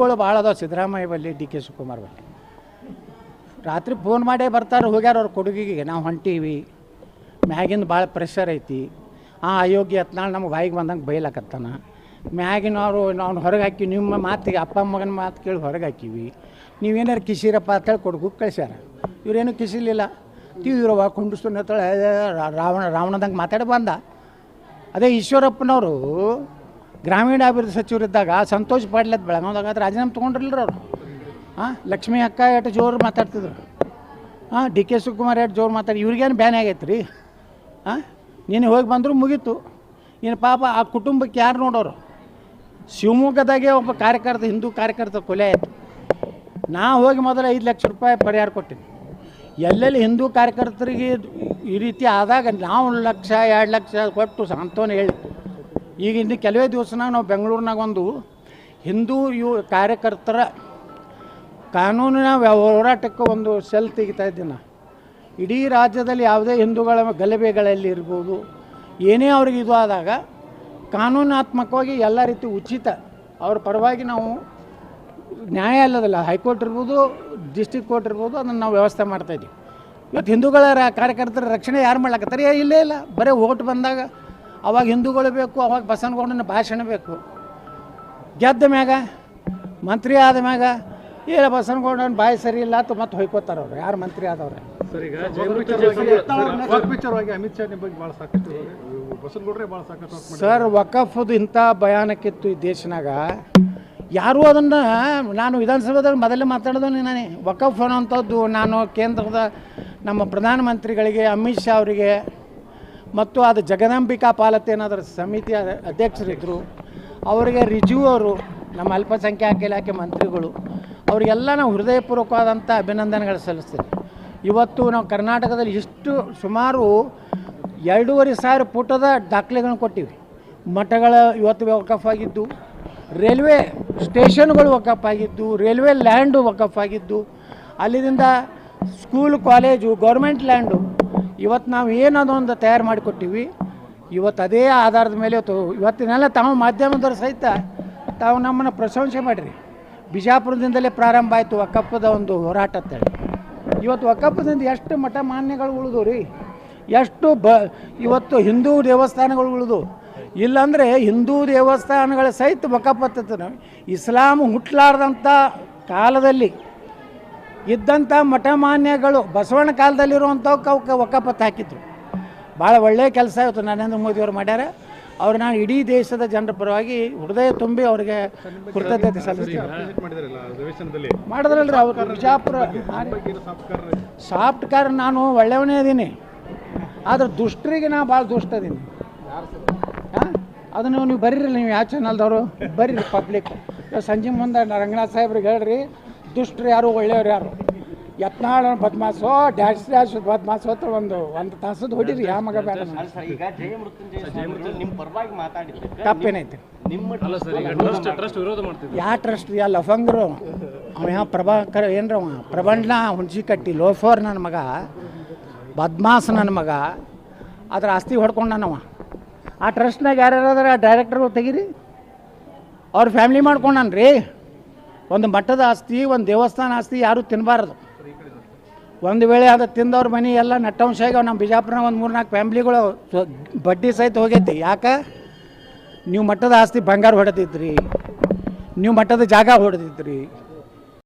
ಗಳು ಭಾಳ ಅದಾವ. ಸಿದ್ದರಾಮಯ್ಯ ಬಲ್ಲಿ ಡಿ ಕೆ ಶಿವಕುಮಾರ್ ಬಲ್ಲಿ ರಾತ್ರಿ ಫೋನ್ ಮಾಡೇ ಬರ್ತಾರೆ, ಹೋಗ್ಯಾರ ಅವ್ರ ಕೊಡುಗಿಗೆ. ನಾವು ಹೊಂಟೀವಿ. ಮ್ಯಾಗಿಂದ ಭಾಳ ಪ್ರೆಷರ್ ಐತಿ. ಆ ಅಯೋಗ್ಯ ಹತ್ನಾಳು ನಮ್ಗೆ ಬಾಯಿಗೆ ಬಂದಂಗೆ ಬೈಲಾಕತ್ತಾನ. ಮ್ಯಾಗಿನವರು ನಾವು ಹೊರಗೆ ಹಾಕಿ ನಿಮ್ಮ ಮಾತಿಗೆ ಅಪ್ಪ ಮಗನ ಮಾತು ಕೇಳಿ ಹೊರಗೆ ಹಾಕಿವಿ. ನೀವೇನಾರು ಕಿಸಿರಪ್ಪ ಅಂತೇಳಿ ಕೊಡುಗು ಕಳಿಸ್ಯಾರ. ಇವರೇನು ಕಿಸಿಲಿಲ್ಲ ತೀವ್ರವ ಕುಂಡಿಸ್ತು ರಾವಣ, ರಾವಣದಂಗೆ ಮಾತಾಡಿ ಬಂದ. ಅದೇ ಈಶ್ವರಪ್ಪನವರು ಗ್ರಾಮೀಣಾಭಿವೃದ್ಧಿ ಸಚಿವರಿದ್ದಾಗ ಸಂತೋಷ್ ಪಾಟ್ಲತ್ ಬೆಳಗಾವ್ದಾಗ ರಾಜೀನಾಮೆ ತೊಗೊಂಡ್ರಲ್ರ ಅವರು. ಹಾಂ ಲಕ್ಷ್ಮೀ ಅಕ್ಕ ಎಷ್ಟು ಜೋರು ಮಾತಾಡ್ತಿದ್ರು. ಹಾಂ ಡಿ ಕೆ ಶಿವಕುಮಾರ್ ಎಷ್ಟು ಜೋರು ಮಾತಾಡಿ, ಇವ್ರಿಗೇನು ಬ್ಯಾನ್ ಆಗೈತೆ ರೀ ಹಾಂ ನೀನು ಹೋಗಿ ಬಂದರೂ ಮುಗೀತು. ಏನು ಪಾಪ ಆ ಕುಟುಂಬಕ್ಕೆ ಯಾರು ನೋಡೋರು? ಶಿವಮೊಗ್ಗದಾಗೆ ಒಬ್ಬ ಕಾರ್ಯಕರ್ತ, ಹಿಂದೂ ಕಾರ್ಯಕರ್ತ ಕೊಲೆ ಆಯಿತು. ನಾ ಹೋಗಿ ಮೊದಲು ಐದು ಲಕ್ಷ ರೂಪಾಯಿ ಪರಿಹಾರ ಕೊಟ್ಟಿನಿ. ಎಲ್ಲೆಲ್ಲಿ ಹಿಂದೂ ಕಾರ್ಯಕರ್ತರಿಗೆ ಈ ರೀತಿ ಆದಾಗ ನಾವು ಲಕ್ಷ, ಎರಡು ಲಕ್ಷ ಕೊಟ್ಟು ಸಾಂತ್ವನ ಹೇಳಿ ಈಗ ಇನ್ನು ಕೆಲವೇ ದಿವಸನಾಗ ನಾವು ಬೆಂಗಳೂರಿನಾಗ ಒಂದು ಹಿಂದೂ ಯು ಕಾರ್ಯಕರ್ತರ ಕಾನೂನಿನ ಹೋರಾಟಕ್ಕೆ ಒಂದು ಸೆಲ್ ತೆಗಿತಾ ಇದ್ದೀನಿ. ಇಡೀ ರಾಜ್ಯದಲ್ಲಿ ಯಾವುದೇ ಹಿಂದೂಗಳ ಗಲಭೆಗಳಲ್ಲಿ ಇರ್ಬೋದು, ಏನೇ ಅವ್ರಿಗೆ ಇದು ಆದಾಗ ಕಾನೂನಾತ್ಮಕವಾಗಿ ಎಲ್ಲ ರೀತಿ ಉಚಿತ ಅವ್ರ ಪರವಾಗಿ ನಾವು ನ್ಯಾಯಾಲಯದಲ್ಲ ಹೈಕೋರ್ಟ್ ಇರ್ಬೋದು ಡಿಸ್ಟಿಕ್ ಕೋರ್ಟ್ ಇರ್ಬೋದು, ಅದನ್ನು ನಾವು ವ್ಯವಸ್ಥೆ ಮಾಡ್ತಾಯಿದ್ದೀವಿ ಇವತ್ತು ಹಿಂದೂಗಳ ಕಾರ್ಯಕರ್ತರ ರಕ್ಷಣೆ ಯಾರು ಮಾಡ್ಲಾಕತ್ತಾರೆ? ಇಲ್ಲೇ ಇಲ್ಲ. ಬರೀ ಓಟ್ ಬಂದಾಗ ಅವಾಗ ಹಿಂದೂಗಳು ಬೇಕು ಅವಾಗ ಬಸವನಗೌಡನ ಭಾಷಣ ಬೇಕು. ಗೆದ್ದ ಮ್ಯಾಗ ಮಂತ್ರಿ ಆದ ಮ್ಯಾಗ ಇಲ್ಲ ಬಸವನಗೌಡನ ಬಾಯಿ ಸರಿ ಇಲ್ಲ ಅಂತ ಮತ್ತೆ ಹೊಯ್ಕೋತಾರೆ ಅವ್ರು. ಯಾರು ಮಂತ್ರಿ ಆದವ್ರೆ? ಸರ್ ವಕಫದು ಇಂಥ ಭಯಾನಕ್ಕಿತ್ತು ಈ ದೇಶನಾಗ. ಯಾರು ಅದನ್ನು ನಾನು ವಿಧಾನಸಭೆದಾಗ ಮೊದಲೇ ಮಾತಾಡಿದವನೇ ನಾನೇ. ವಕಫ್ ಅನ್ನೋಂಥದ್ದು ನಾನು ಕೇಂದ್ರದ ನಮ್ಮ ಪ್ರಧಾನಮಂತ್ರಿಗಳಿಗೆ ಅಮಿತ್ ಶಾ ಅವರಿಗೆ ಮತ್ತು ಅದು ಜಗದಾಂಬಿಕಾ ಸಮಿತಿ ಸಮಿತಿಯ ಅಧ್ಯಕ್ಷರಿದ್ದರು ಅವರಿಗೆ ರಿಜು ಅವರು, ನಮ್ಮ ಅಲ್ಪಸಂಖ್ಯಾತ ಇಲಾಖೆ ಮಂತ್ರಿಗಳು ಅವರಿಗೆಲ್ಲ ನಾವು ಹೃದಯಪೂರ್ವಕವಾದಂಥ ಅಭಿನಂದನೆಗಳು ಸಲ್ಲಿಸ್ತೇವೆ ಇವತ್ತು ನಾವು ಕರ್ನಾಟಕದಲ್ಲಿ ಇಷ್ಟು ಸುಮಾರು ಎರಡೂವರೆ ಸಾವಿರ ಪುಟದ ದಾಖಲೆಗಳನ್ನು ಕೊಟ್ಟಿವಿ. ಮಠಗಳ ಇವತ್ತು ವಕಫ್ ಆಗಿದ್ದು ರೈಲ್ವೆ ಸ್ಟೇಷನ್ಗಳು ವಕಫ್ ಆಗಿದ್ದು ರೈಲ್ವೆ ಲ್ಯಾಂಡು ವಕಫ್ ಆಗಿದ್ದು, ಅಲ್ಲಿಂದ ಸ್ಕೂಲ್ ಕಾಲೇಜು ಗೌರ್ಮೆಂಟ್ ಲ್ಯಾಂಡು ಇವತ್ತು ನಾವು ಏನದೊಂದು ತಯಾರು ಮಾಡಿಕೊಟ್ಟಿವಿ. ಇವತ್ತು ಅದೇ ಆಧಾರದ ಮೇಲೆ ಇವತ್ತು ಇವತ್ತಿನೆಲ್ಲ ತಾವು ಮಾಧ್ಯಮದವ್ರು ಸಹಿತ ತಾವು ನಮ್ಮನ್ನು ಪ್ರಶಂಸೆ ಮಾಡಿರಿ. ಬಿಜಾಪುರದಿಂದಲೇ ಪ್ರಾರಂಭ ಆಯಿತು ವಕ್ಕಪ್ಪದ ಒಂದು ಹೋರಾಟ ಅಂತೇಳಿ ಇವತ್ತು ಒಕ್ಕಪ್ಪದಿಂದ ಎಷ್ಟು ಮಠ ಮಾನ್ಯಗಳು ಉಳಿದು ರೀ. ಎಷ್ಟು ಬ, ಇವತ್ತು ಹಿಂದೂ ದೇವಸ್ಥಾನಗಳು ಉಳಿದು ಇಲ್ಲಾಂದರೆ ಹಿಂದೂ ದೇವಸ್ಥಾನಗಳ ಸಹಿತ ವಕಫತ್ತನ ಇಸ್ಲಾಂ ಹುಟ್ಟಲಾರ್ದಂಥ ಕಾಲದಲ್ಲಿ ಇದ್ದಂಥ ಮಠಮಾನ್ಯಗಳು ಬಸವಣ್ಣ ಕಾಲದಲ್ಲಿರುವಂಥವು ಅವಕ್ಕೆ ವಕಫತ್ ಹಾಕಿದ್ರು. ಭಾಳ ಒಳ್ಳೆಯ ಕೆಲಸ ಇವತ್ತು ನರೇಂದ್ರ ಮೋದಿಯವರು ಮಾಡ್ಯಾರ. ಅವ್ರು ನಾನು ಇಡೀ ದೇಶದ ಜನರ ಪರವಾಗಿ ಹೃದಯ ತುಂಬಿ ಅವರಿಗೆ ಕೃತಜ್ಞತೆ ಸಲ್ಲಿಸ್ತೀನಿ. ಮಾಡಿದ್ರಲ್ರಿ ಅವ್ರು ಬಿಜಾಪುರ ಸಾಫ್ಟ್ ಕಾರ್ ನಾನು ಒಳ್ಳೆಯವನೇ ಇದ್ದೀನಿ ಆದ್ರೆ ದುಷ್ಟರಿಗೆ ನಾ ಭಾಳ ದುಷ್ಟ ಅದೀನಿ ಹಾಂ? ಅದನ್ನು ನೀವು ಬರೀರಿ ನೀವು ಯಾವ ಚಾನಲ್ದವರು ಬರೀರಿ ಪಬ್ಲಿಕ್ ಸಂಜೆ ಮುಂದೆ ರಂಗನಾಥ್ ಸಾಹೇಬ್ರಿಗೆ ಹೇಳ್ರಿ ದುಷ್ಟರು ಯಾರು ಒಳ್ಳೆಯವ್ರು ಯಾರು? ಯತ್ನಾಳ ಬದ್ಮಾಸೋ ಡ್ಯಾಶ್ ಡ್ಯಾಶ್ ಬದ್ಮಾಸೋ ಅಂತ ಒಂದು ಒಂದು ತಾಸದ ಹೊಡೀರಿ ಯಾವ ಮಗ ಬೇಡ ತಪ್ಪೇನೈತಿ ಸರ್ ಈಗ ಜಯ ಮೃತ್ಯುಂಜಯ ನಿಮ್ಮ ಪರವಾಗಿ ಮಾತಾಡಿದ್ದಕ್ಕೆ ತಪ್ಪೇನೈತೆ? ನಿಮ್ಮ ಸರ್ ಈಗ ಟ್ರಸ್ಟ್ ಟ್ರಸ್ಟ್ ವಿರೋಧ ಮಾಡ್ತಿದ್ರು ಯಾ ಟ್ರಸ್ಟ್ ಯಾ ಲಫಂಗ್ರು? ಅವ ಯಾವ ಪ್ರಭಾಕರ್ ಏನ್ರ ಅವ ಪ್ರಬಂಡ್ನ ಹುಣಸಿ ಕಟ್ಟಿ ಲೋಫೋರ್ ನನ್ನ ಮಗ ಬದ್ಮಾಸ್ ನನ್ನ ಮಗ ಅದ್ರ ಆಸ್ತಿ ಹೊಡ್ಕೊಂಡನವ ಆ ಟ್ರಸ್ಟ್ನಾಗ ಯಾರ್ಯಾರಾದ್ರೆ ಆ ಡೈರೆಕ್ಟರ್ ತೆಗೀರಿ? ಅವ್ರ ಫ್ಯಾಮ್ಲಿ ಮಾಡ್ಕೊಂಡನ್ ರೀ ಒಂದು ಮಠದ ಆಸ್ತಿ, ಒಂದು ದೇವಸ್ಥಾನ ಆಸ್ತಿ ಯಾರೂ ತಿನ್ನಬಾರ್ದು ಒಂದು ವೇಳೆ ಅದು ತಿಂದವ್ರ ಮನೆ ಎಲ್ಲ ನಟ್ಟಂಶ ಆಗ್ಯಾವ ನಮ್ಮ ಬಿಜಾಪುರ ಒಂದು ಮೂರು ನಾಲ್ಕು ಫ್ಯಾಮ್ಲಿಗಳು ಬಡ್ಡಿ ಸಹಿತ ಹೋಗೈತಿ. ಯಾಕೆ? ನೀವು ಮಠದ ಆಸ್ತಿ ಬಂಗಾರ ಹೊಡೆದಿದ್ರಿ. ನೀವು ಮಠದ ಜಾಗ ಹೊಡೆದಿದ್ರಿ.